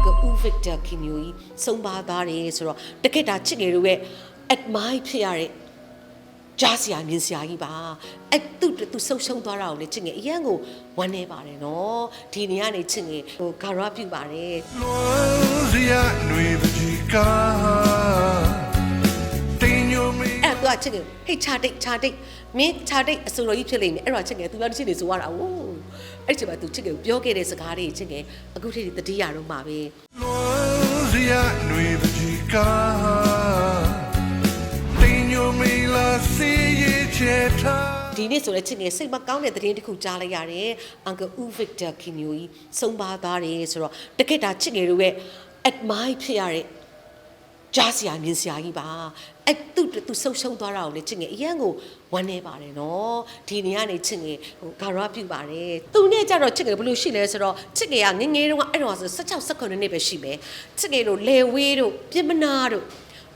Uncle U Victor Kinyo ကြီးဆုံးပါသွားတယ်ဆိုတော့တကက်တာချစ်ငယ်တို့ရဲ့ admire ဖြစ်ရတဲ့ကြားစရာမြင်စရာကြီးပါအဲ့သူသူဆုပ်ရှုံးသွားတာကိုလေချစ်ငယ်အရန်ကိုဝမ်းနေပါတယ်နော်ဒီနေရာနေချစ်ငယ်ဟိုဂါရပြုပါတယ်လွန်စရာຫນွေပကြီးကတင်းညိုမီအဲ့တော့သူကချစ်ငယ်ဟိတ်ချာတိတ်ချာတိတ်မင်းချာတိတ်အစိုးရကြီးဖြစ်လိမ့်မယ်အဲ့တော့ချစ်ငယ်သူလည်းချစ်နေဆိုရတာဟိုး အဲ့ဒီမှာသူချစ်ငယ်ကိုပြောခဲ့တဲ့စကားတွေချစ်ငယ်အခုထိတတိယတော့မှာပဲလွန်စရာຫນွေပကြီးကတင်းညိုမီလာစီရဲ့ချေထားဒီနေ့ဆိုလည်းချစ်ငယ်စိတ်မကောင်းတဲ့သတင်းတစ်ခုကြားလိုက်ရတယ်။ Uncle U Victor Kinyo ကြီးဆုံးပါသွားတယ်ဆိုတော့တကက်တာချစ်ငယ်တို့ရဲ့ admire ဖြစ်ရတဲ့ ကြားစရာမြင်စရာကြီးပါ။အဲ့သူသူဆုပ်ရှုံးသွားတာကိုလေချစ်ငယ်အရန်ကိုဝမ်းနေပါတယ်နော်။ဒီနေရာနေချစ်ငယ်ဟိုဂါရပြုပါတယ်။သူနဲ့ကြတော့ချစ်ငယ်ဘယ်လိုရှိလဲဆိုတော့ချစ်ငယ်ကငယ်ငယ်တုန်းကအဲ့တော့ဆို16 18နှစ်ပဲရှိမယ်။ချစ်ငယ်တို့လေဝေးတို့ပြင်မနာတို့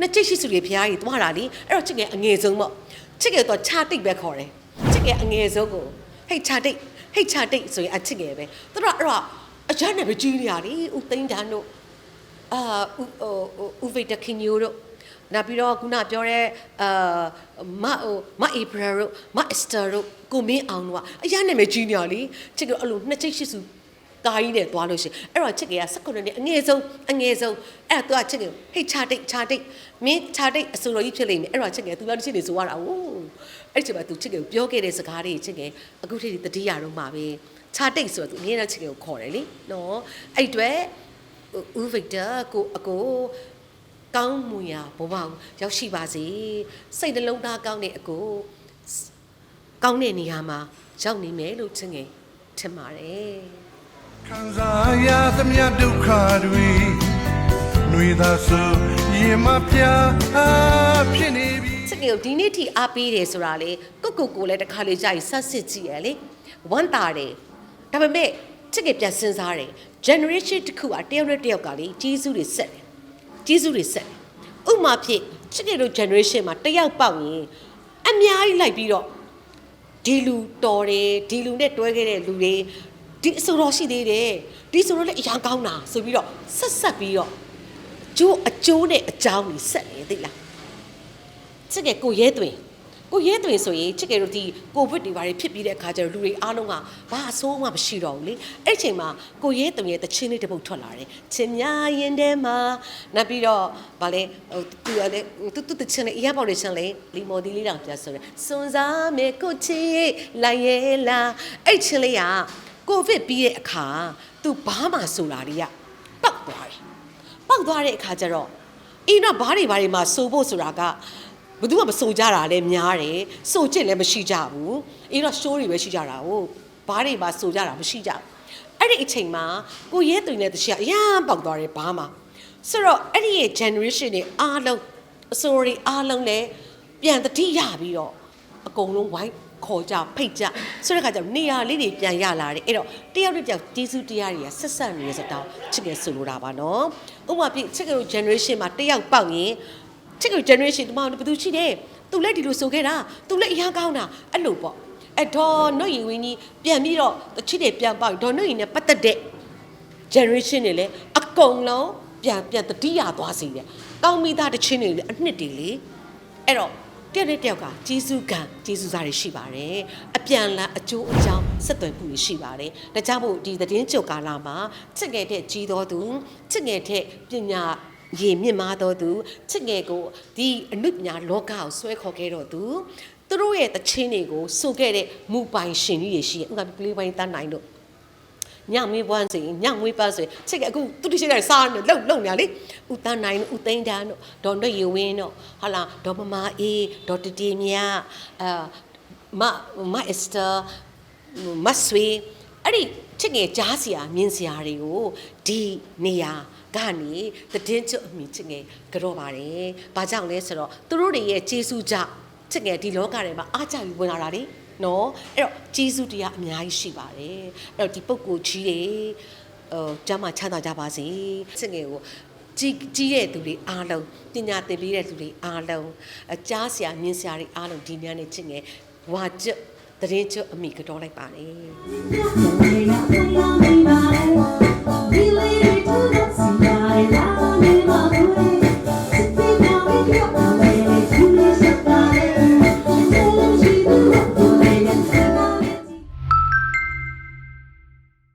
နှစ်ချိတ်ရှိစုတွေဖျားကြီးသွားတာလीအဲ့တော့ချစ်ငယ်အငယ်ဆုံးပေါ့။ချစ်ငယ်တော့ခြာတိတ်ပဲခေါ်တယ်။ချစ်ငယ်အငယ်ဆုံးကိုဟိတ်ချတိတ်ဟိတ်ချတိတ်ဆိုရင်အချစ်ငယ်ပဲသူတို့အဲ့တော့အကြမ်းနဲ့ပဲကြီးနေရလေဦးသိန်းတန်းတို့ အာဦးဟိုဦးဗိတ်တခင်ညိုတို့နောက်ပြီးတော့ခုနပြောတဲ့အာမဟိုမအေဘရာတို့မအစတာတို့ကိုမင်းအောင်တို့ကအရမ်းနဲ့ပဲကြီးနေရလေချစ်ကအဲ့လိုနှစ်ချိတ်ရှိစုကာကြီးနဲ့သွားလို့ရှိရင်အဲ့တော့ချစ်ကက16နှစ်အငယ်ဆုံးအငယ်ဆုံးအဲ့တော့သူကချစ်ကဟိတ်ချတိတ်ချတိတ်မင်းချတိတ်အစိုးရကြီးဖြစ်လိမ့်မယ်အဲ့တော့ချစ်ကသူလည်းချစ်နေဆိုရတာဟိုးအဲ့ဒီချိန်မှာသူချစ်ကပြောခဲ့တဲ့စကားတွေချစ်ကအခုထိတတိယတော့မှာပဲချတိတ်ဆိုတော့သူအမြဲတမ်းချစ်ကကိုခေါ်တယ်လေနော်အဲ့အတွေ့ ဦးဗစ်တာကိုအကိုကောင်းမွန်ရာဘဝကိုရောက်ရှိပါစေစိတ်နှလုံးသားကောင်းတဲ့အကိုကောင်းတဲ့နေရာမှာရောက်နေမယ်လို့ချစ်ငယ်ထင်ပါတယ်ခံစားရသမျှဒုက္ခတွေຫນွေသာဆိုရင်မပြဖြစ်နေပြီချစ်ငယ်ကိုဒီနေ့ထိအားပေးတယ်ဆိုတာလေကိုကိုကိုလည်းတစ်ခါလေကြာရင်ဆက်စစ်ကြည့်ရလေဝမ်းတာတယ်ဒါပေမဲ့ ချစ်ငယ်ပြန်စဉ်းစားတယ် generation တစ်ခုကတယောက်နဲ့တယောက်ကလေကြီးစုတွေဆက်တယ်ကြီးစုတွေဆက်တယ်ဥပမာဖြစ်ချစ်ငယ်တို့ generation မှာတယောက်ပေါက်ရင်အများကြီးလိုက်ပြီးတော့ဒီလူတော်တယ်ဒီလူနဲ့တွဲခဲ့တဲ့လူတွေဒီအဆိုတော်ရှိသေးတယ်ဒီဆိုတော့လည်းအရာကောင်းတာဆိုပြီးတော့ဆက်ဆက်ပြီးတော့ကျိုးအကျိုးနဲ့အကြောင်းကြီးဆက်တယ်သိလားချစ်ကဲကိုရဲသွင်း ကိုရဲသွင်းဆိုရင်ချစ်ကဲတို့ဒီကိုဗစ်တွေဘာတွေဖြစ်ပြီးတဲ့အခါကျတော့လူတွေအားလုံးကဘာအဆိုးမှမရှိတော့ဘူးလေအဲ့ဒီအချိန်မှာကိုရဲသွင်းရဲ့တချင်းလေးတစ်ပုတ်ထွက်လာတယ်ချင်းများရင်ထဲမှာနောက်ပြီးတော့ဗာလဲဟိုသူကလည်းသူသူတချင်းလေးအရင်ပေါ့လေချင်းလေးလီမော်ဒီလေးတောင်ပြဆိုတယ်စွန်စားမေကိုချီလိုက်ရဲလာအဲ့ဒီချင်းလေးကကိုဗစ်ပြီးတဲ့အခါသူဘာမှဆိုလာလေးကပောက်သွားတယ်ပောက်သွားတဲ့အခါကျတော့အင်းတော့ဘားတွေဘားတွေမှာစိုးဖို့ဆိုတာက ဘယ်သူမှမစိုးကြတာလည်းများတယ်စိုးချစ်လည်းမရှိကြဘူးအင်းတော့ show တွေပဲရှိကြတာဟုတ်ဘားတွေမှာစိုးကြတာမရှိကြဘူးအဲ့ဒီအချိန်မှာကိုရဲသွင်းတဲ့တချီကအရန်ပေါက်သွားတယ်ဘားမှာဆိုတော့အဲ့ဒီရဲ့ generation တွေအားလုံးအစိုးရအားလုံးလည်းပြန်တတိရပြီးတော့အကုန်လုံးဝိုင်းခေါ်ကြဖိတ်ကြဆိုတဲ့ခါကျတော့နေရာလေးတွေပြန်ရလာတယ်အဲ့တော့တယောက်တစ်ယောက်ကျေးဇူးတရားတွေကဆက်ဆက်နေရစတော့ချစ်ငယ်ဆိုလိုတာပါနော်ဥပမာပြချစ်ငယ်တို့ generation မှာတယောက်ပေါက်ရင် ချစ်ငယ် generation ဒီမှာဘယ်သူရှိတယ်သူလည်းဒီလိုဆိုခဲ့တာသူလည်းအရာကောင်းတာအဲ့လိုပေါ့အဲ့ဒေါ်နှုတ်ရင်ဝင်းကြီးပြန်ပြီးတော့တချစ်တွေပြန်ပေါက်ဒေါ်နှုတ်ရင်နဲ့ပတ်သက်တဲ့ generation တွေလည်းအကုန်လုံးပြန်ပြန်တတိယသွားစေတယ်ကောင်းမိသားတစ်ချင်းတွေလည်းအနှစ်တွေလေအဲ့တော့တယောက်နဲ့တယောက်ကဂျေစုကံဂျေစုစားတွေရှိပါတယ်အပြန်လန်းအကျိုးအကြောင်းဆက်သွယ်မှုတွေရှိပါတယ်ဒါကြောင့်မို့ဒီသတင်းကြုတ်ကာလမှာချစ်ငယ်တဲ့ကြီးတော်သူချစ်ငယ်တဲ့ပညာ ရေမြင့်မားတော်သူချစ်ငယ်ကိုဒီအနုပညာလောကကိုဆွဲခေါ်ခဲ့တော်သူသူတို့ရဲ့တခြင်းတွေကိုဆိုခဲ့တဲ့မူပိုင်ရှင်ကြီးတွေရှိရဲ့ဥက္ကဋ္ဌကလေးပိုင်းတန်းနိုင်တို့ညမေးပွန်းစီညငွေပတ်ဆိုချစ်ကအခုသူတိရှိတဲ့စားနေလုံလုံနေလေဦးတန်းနိုင်ဦးသိန်းတန်းတို့ဒေါ်နှွေရဝင်းတို့ဟာလာဒေါ်မမအေးဒေါ်တတီမြအာမမအစတာမဆွေအဲ့ဒီချစ်ငယ်ကြားစရာမြင်စရာတွေကိုဒီနေရာ ကနေတည်င်းချွတ်အမိချစ်ငယ်ကြောပါတယ်။ဘာကြောင့်လဲဆိုတော့သူတို့တွေရဲ့ကျေးဇူးကြောင့်ချစ်ငယ်ဒီလောကထဲမှာအားကြပြီးဝင်လာတာလေ။နော်အဲ့တော့ကျေးဇူးတရားအများကြီးရှိပါတယ်အဲ့တော့ဒီပုဂ္ဂိုလ်ကြီးတွေဟိုကျမ်းမာချမ်းသာကြပါစေစစ်ငယ်ကိုကြီးကြီးတဲ့သူတွေအားလုံးပညာသင်ပေးတဲ့သူတွေအားလုံးအကြားဆရာမြင်ဆရာတွေအားလုံးဒီညနေချစ်ငယ်ဝါကျွတ်တရင်ကျွတ်အမိကတော့လိုက်ပါတ